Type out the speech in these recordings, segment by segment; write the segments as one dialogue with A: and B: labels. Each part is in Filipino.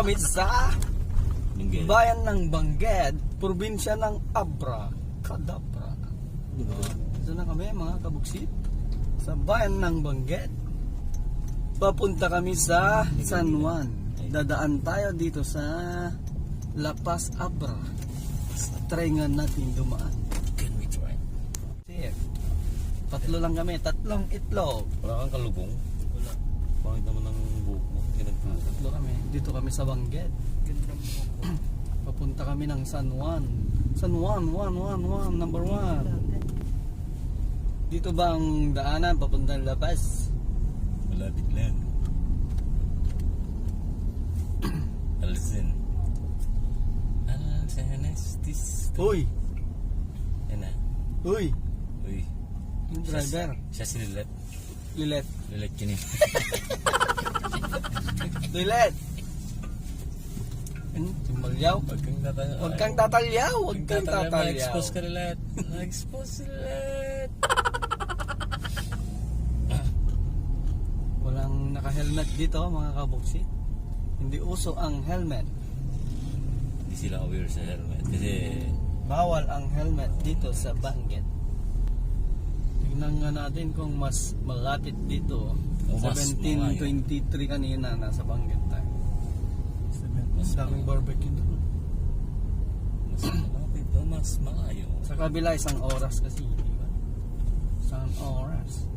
A: Kami sa
B: Benguet.
A: bayan ng Bangged, probinsya ng Abra, Kadabra. Ito na kami mga kabuksit. Sa bayan ng Bangged. Papunta kami sa San Juan. Dadaan tayo dito sa La Paz, Abra. Try nga natin dumaan.
B: Can we try?
A: Sige. Tatlo lang kami, tatlong itlog.
B: Wala kang kalugong?
A: Wala.
B: Bakit naman ang
A: Tatlo kami. Dito kami sa Bangged. Papunta kami ng San Juan. San Juan, Juan, Juan, Juan, number one. Dito ba ang daanan papuntang Labas?
B: Malapit lang. Alzin. Alzanestis.
A: Uy!
B: Yan na.
A: Uy!
B: Uy.
A: Yung driver.
B: Siya si Lilet.
A: Lilet.
B: Lilet yun eh.
A: Lilet! Ano? Simbalyaw?
B: Huwag kang tatalyaw.
A: Huwag kang tatalyaw! Huwag kang tatalyaw!
B: Ma-expose ka Lilet. Ma-expose si Lilet.
A: Walang naka-helmet dito mga kabuksi. Hindi uso ang helmet.
B: Hindi sila aware sa helmet. Kasi
A: Bawal ang helmet dito sa Banggit. Tignan nga natin kung mas malapit dito.
B: O, mas
A: 1723 kanina nasa Banggit tayo. Mas daming barbecue doon.
B: mas malapit o mas malayo.
A: Sa kabila isang oras kasi, di ba? Isang oras.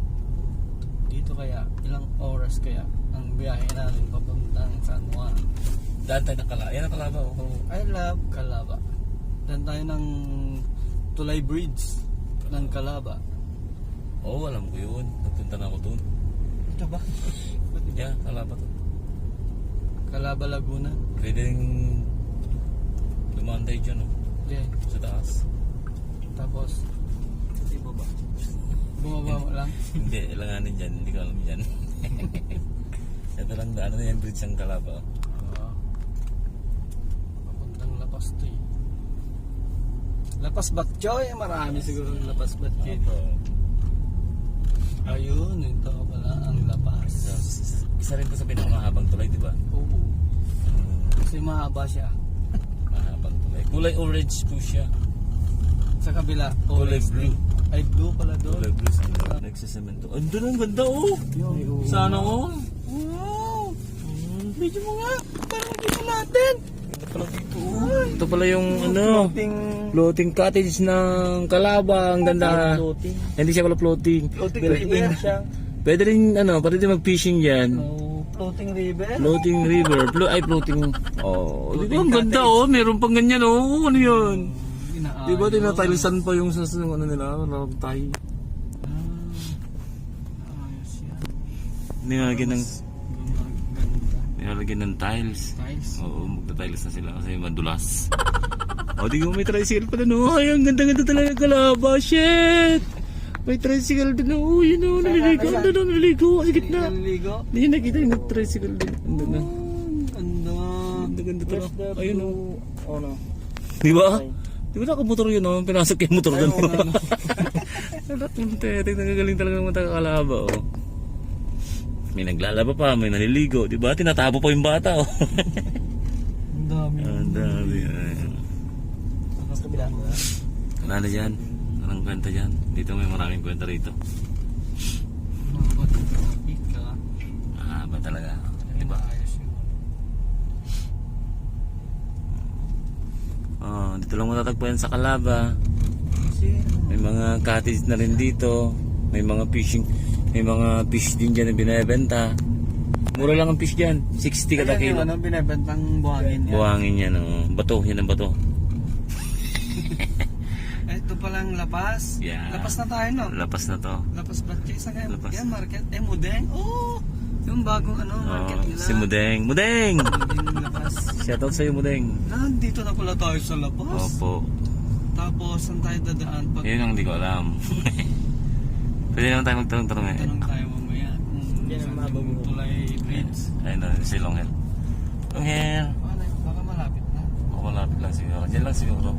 A: Dito kaya, ilang oras kaya ang biyahe natin papuntang San Juan.
B: Daan tayo ng kala. Yan ang kalaba oh.
A: Oh, I love Calaba. Dan tayo ng Tulay Bridge ng Calaba.
B: Oo, oh, alam ko yun. Nagpunta na ako doon.
A: Ito ba?
B: Yeah, kalaba to.
A: Calaba Laguna.
B: Pwede rin dumaan tayo dyan oh.
A: Okay.
B: Sa taas.
A: Tapos,
B: Kasi baba.
A: bumaba mo lang.
B: Hindi, ilanganin dyan. Hindi ko alam dyan. Ito lang daan na yung bridge ng kalaba. oh.
A: Oo. Papuntang Lapas to eh. Lapas Batchoy, marami siguro ng Lapas Batchoy.
B: Ito.
A: Ayun, ito pala ang Lapas.
B: Isa rin to sa pinakamahabang tulay, di ba?
A: Oo. Kasi mahaba siya.
B: mahabang tulay. Kulay orange po siya.
A: Sa kabila,
B: Kulay
A: orange
B: blue.
A: Ay, blue pala doon.
B: Kulay blue sa Nagsasemento. Andun ang ganda oh!
A: Yun.
B: Sana all.
A: Wow! Medyo mo nga. Parang dito natin.
B: Ito pala dito. Ito pala yung ano,
A: Floating.
B: floating cottage ng Kalaba. Ang ganda.
A: Floating.
B: Hindi siya pala floating.
A: Floating
B: Pwede,
A: river siya.
B: pwede rin ano, pwede din mag-fishing yan.
A: Oh, floating river.
B: Floating river. Flo ay floating. Oh, di ba ang ganda oh. Meron pang ganyan oh. Ano yun?
A: Inaayos.
B: Di ba tinatilisan pa yung sa ano nila? Walang tayo.
A: Ah, ayos yan.
B: Nilalagyan ng,
A: Ganda.
B: Nilalagyan ng tiles.
A: Tiles.
B: Oo, magta-tiles na sila kasi madulas. o, di ko may tricycle pa doon. Oh, ay, ang ganda-ganda talaga kalaba. Shit! May tricycle doon. Oh, yun oh, naliligo. Ang doon, naliligo. Sa gitna.
A: Naliligo.
B: Hindi nakita yung tricycle doon. Ang doon na.
A: Ganda.
B: Ang ganda. Ayun oh.
A: Oh, no.
B: Di ba? Di ba nakamotor yun oh? Pinasok yung motor doon.
A: Ano.
B: Ano, punte. Tingnan kagaling talaga ng mga kalaba oh. May naglalaba pa, may naliligo. Di ba? Tinatabo pa yung bata oh.
A: Ang dami.
B: Ang dami. ayun.
A: Sa kabila.
B: Wala na dyan. Anong kwenta dyan? Dito may maraming kwenta rito.
A: Ka.
B: Mahaba talaga. Di ba? Oh, dito lang matatagpuan sa Calaba.
A: Kasi,
B: May mga cottage na rin dito. May mga fishing. May mga fish din dyan na binibenta. Mura lang ang fish dyan. 60 kada kilo.
A: ano, binibentang buhangin niya.
B: Buhangin yan. Oh. Bato. Yan ang bato.
A: Ito palang lapas.
B: Yeah.
A: Lapas na tayo, no?
B: Lapas na to.
A: Lapas Batche. Saan kaya?
B: Lapas.
A: Yan, market. Eh, Mudeng. Oh! Yung bagong ano, market
B: Oh,
A: nila.
B: si Mudeng. Mudeng!
A: Mudeng lapas.
B: Shoutout sa'yo Mudeng.
A: Nandito na pala tayo sa lapas.
B: Opo.
A: Tapos, saan tayo dadaan? Pag
B: Yun ang hindi ko alam. Pwede naman tayo magtanong-tanong eh.
A: tanong tayo mamaya kung
C: Yan ang
A: saan yung tulay bridge.
B: Ayun na, si Longhel. Longhel!
A: Baka, baka malapit na.
B: O malapit lang siguro. Diyan lang siguro.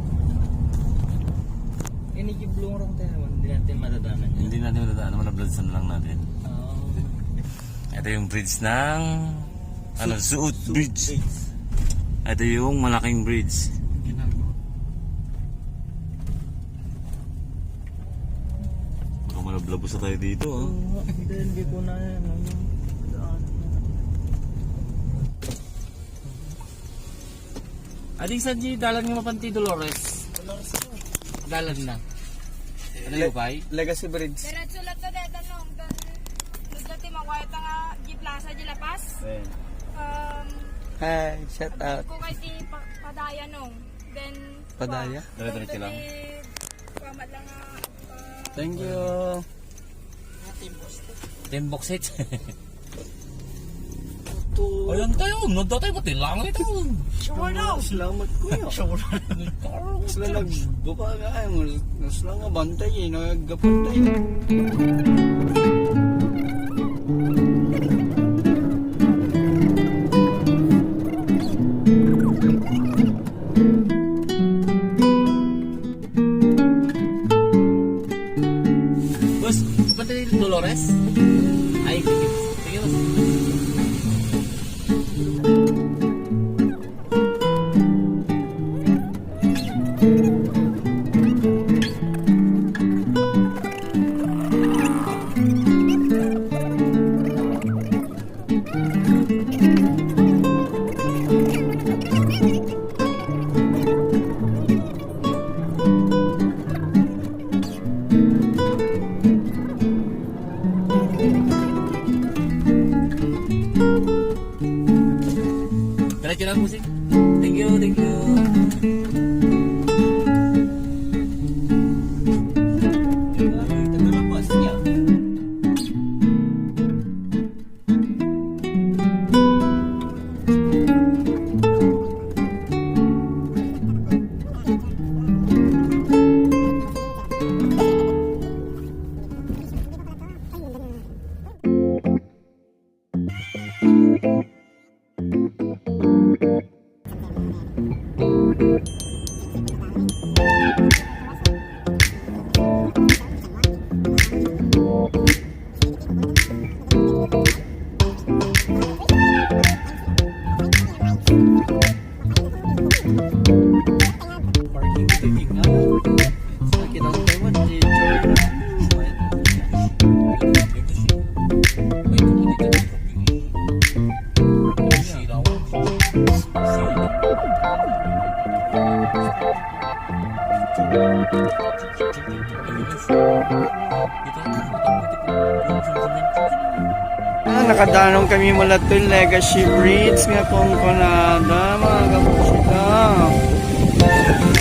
C: Ini giblong rong tayo naman. Hindi natin madadaanan yan.
B: Hindi natin matadaan. Malabladsan lang natin.
C: Oo.
B: Ito yung bridge ng... Ano, Suot Bridge.
C: Bridge.
D: Ito yung malaking bridge.
A: Ginagawa.
D: Baka malablabos na tayo dito ah.
C: Hindi, hindi ko na yan. Ano, daan.
B: Ading sa di dalan nga mapanti Dolores. Dalan na. Ano yung bay?
A: Legacy Bridge.
E: Diretso lang to dito nung dan dati mawait nga G Plaza di Lapas. Um
A: Hi, shout out.
E: ko kay ti pa- Padaya nung. Then
A: Padaya?
D: Dire-diretso lang.
E: Pamat lang nga pa-
A: Thank you.
B: Timbok set. Ayun tayo, nagda tayo pati lang ito.
E: Sure no.
A: Salamat kuya. Sila nagbuka nga ay mo. Sila nga bantay eh. Nagapantay.
B: Bos, pati Dolores? Ay, sige.
A: Nakadanong kami mula to Legacy Bridge nga kung kunada mga kapusita.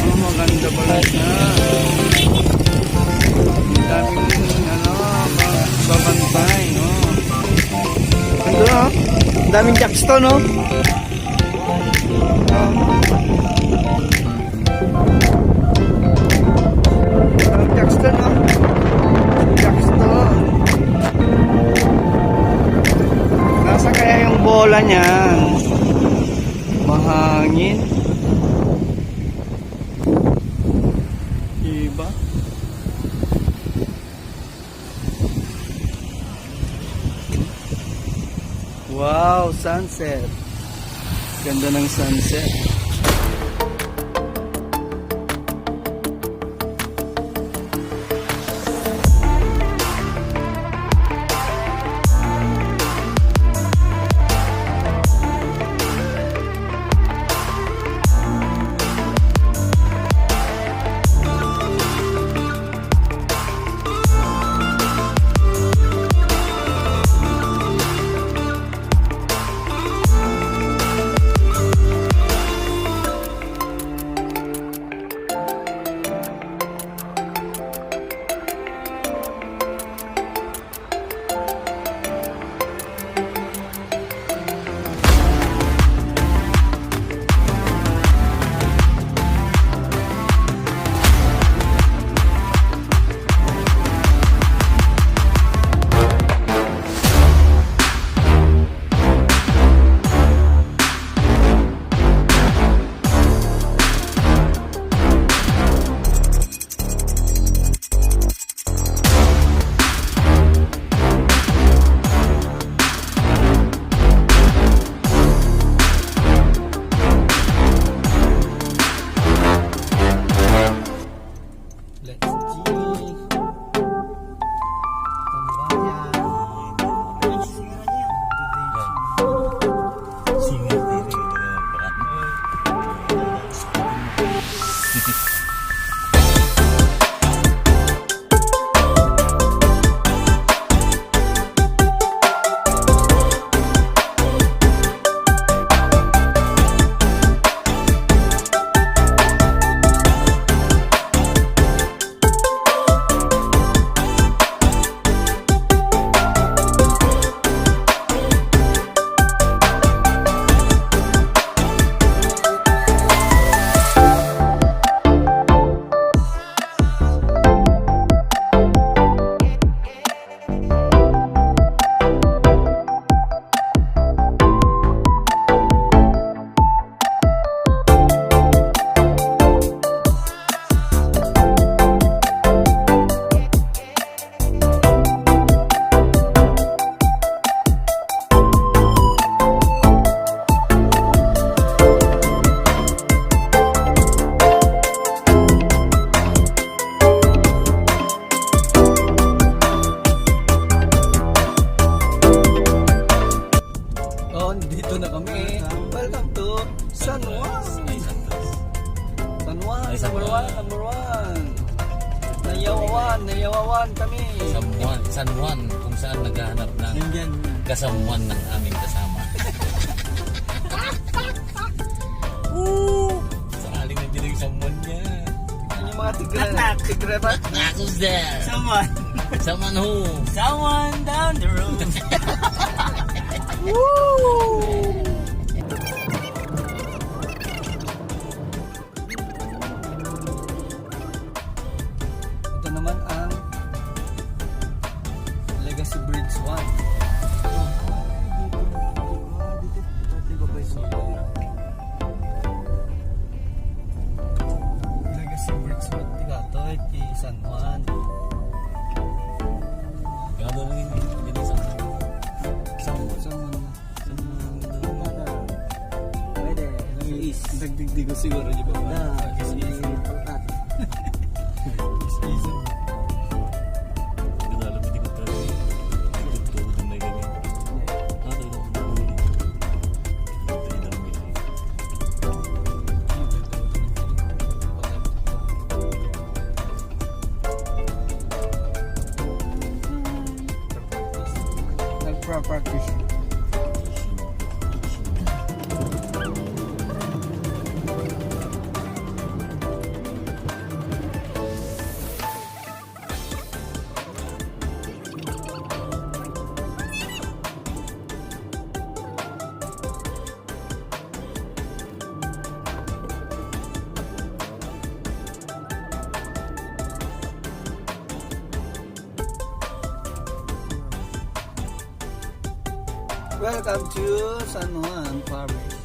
A: Oh, maganda pala siya. Ang daming ano, ba- babantay, no? Ang daming jacks to, no? Niyan? Mahangin. Iba. Wow, sunset. Ganda ng sunset. Kami. Welcome to San Juan. San Juan, number one, number one. Nayawawan, nayawawan kami.
F: San Juan, San Juan kung saan naghahanap ng kasamuan ng aming kasama. Sakaling nandiyan yung Juan niya.
A: Yung mga tigre, tigre ba?
F: Who's there?
C: Someone.
F: Someone who?
C: Someone down the road.
A: Ito
C: Pwede.
A: Dagdigdig ko siguro di ba?
C: Na.
A: Is Welcome to San Juan Parish.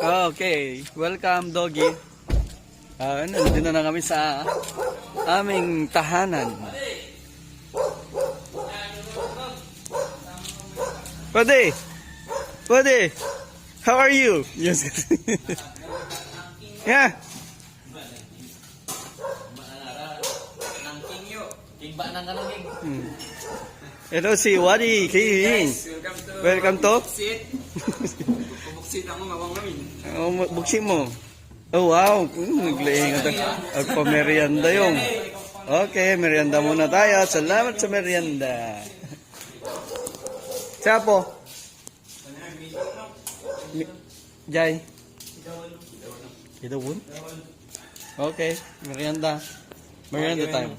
A: Okay, welcome doggy. Ah, nandito na kami sa aming tahanan. Pwede! Pwede! How are you? Yes. yeah.
F: Tingba ng kananging.
A: Hmm. Ito si Wadi King. Welcome to.
C: Buksit ako mawangamin.
A: Oh, ma- buksin mo. Oh, wow. Mm, Naglaing at agpa-merienda yung. Okay, merienda muna tayo. Salamat sa merienda. Chapo. Mi- Jai. Idawon? Okay, merienda. Merienda time.